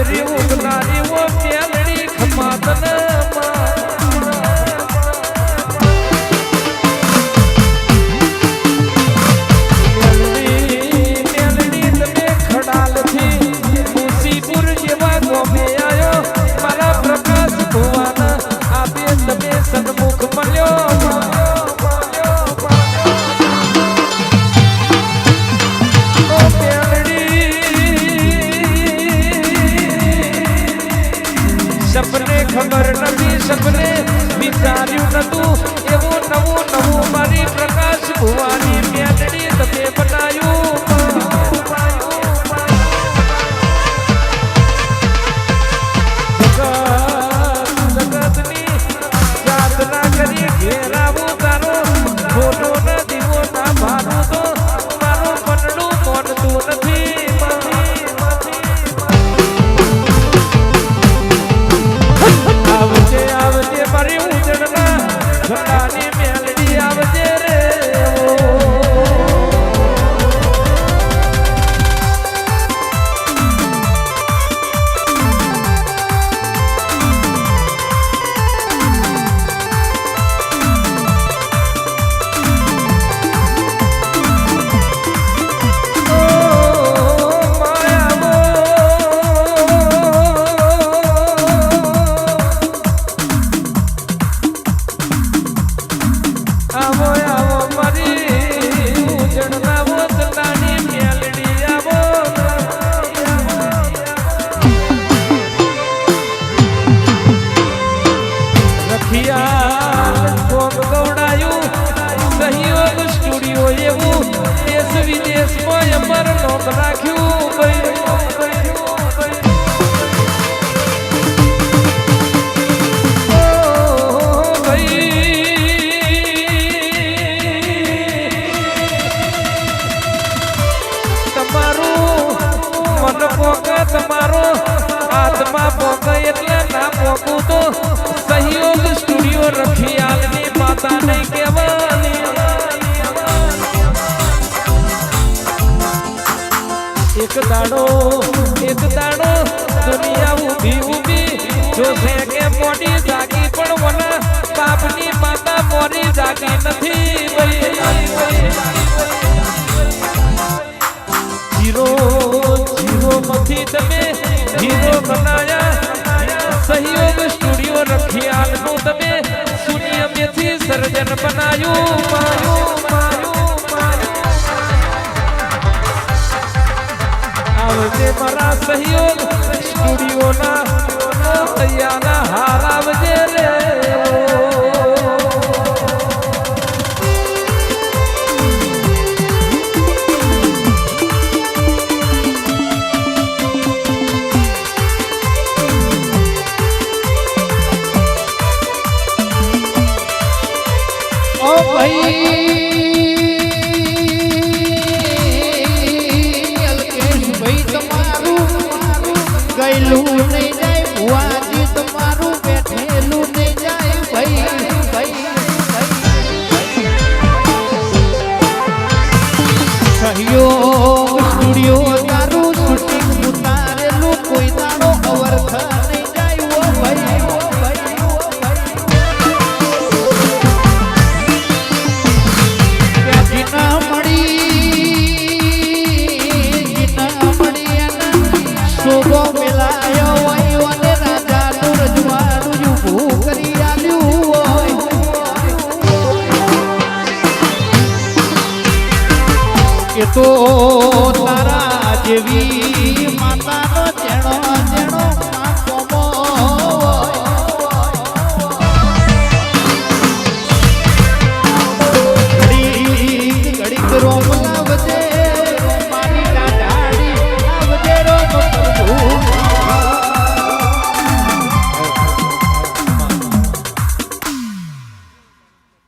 ઘેરી ઉઠનારી રાખ્યું એક દાડો એક દાડો દુનિયા ઊભી ઊભી. જોશે કે મોડી જાગી, પણ મને બાપની માતા મોરી જાગી નથી. હીરો હીરો નથી તમે હીરો બનાયા. સહયોગ સ્ટુડિયો રખિયાલનું તમે શૂન્ય મેથી સર્જન બનાયું. સાથે મારા સહયોગ સ્ટુડિયોના હૈયાના હારાવજે રે. ભાઈ. તો તારા જેવી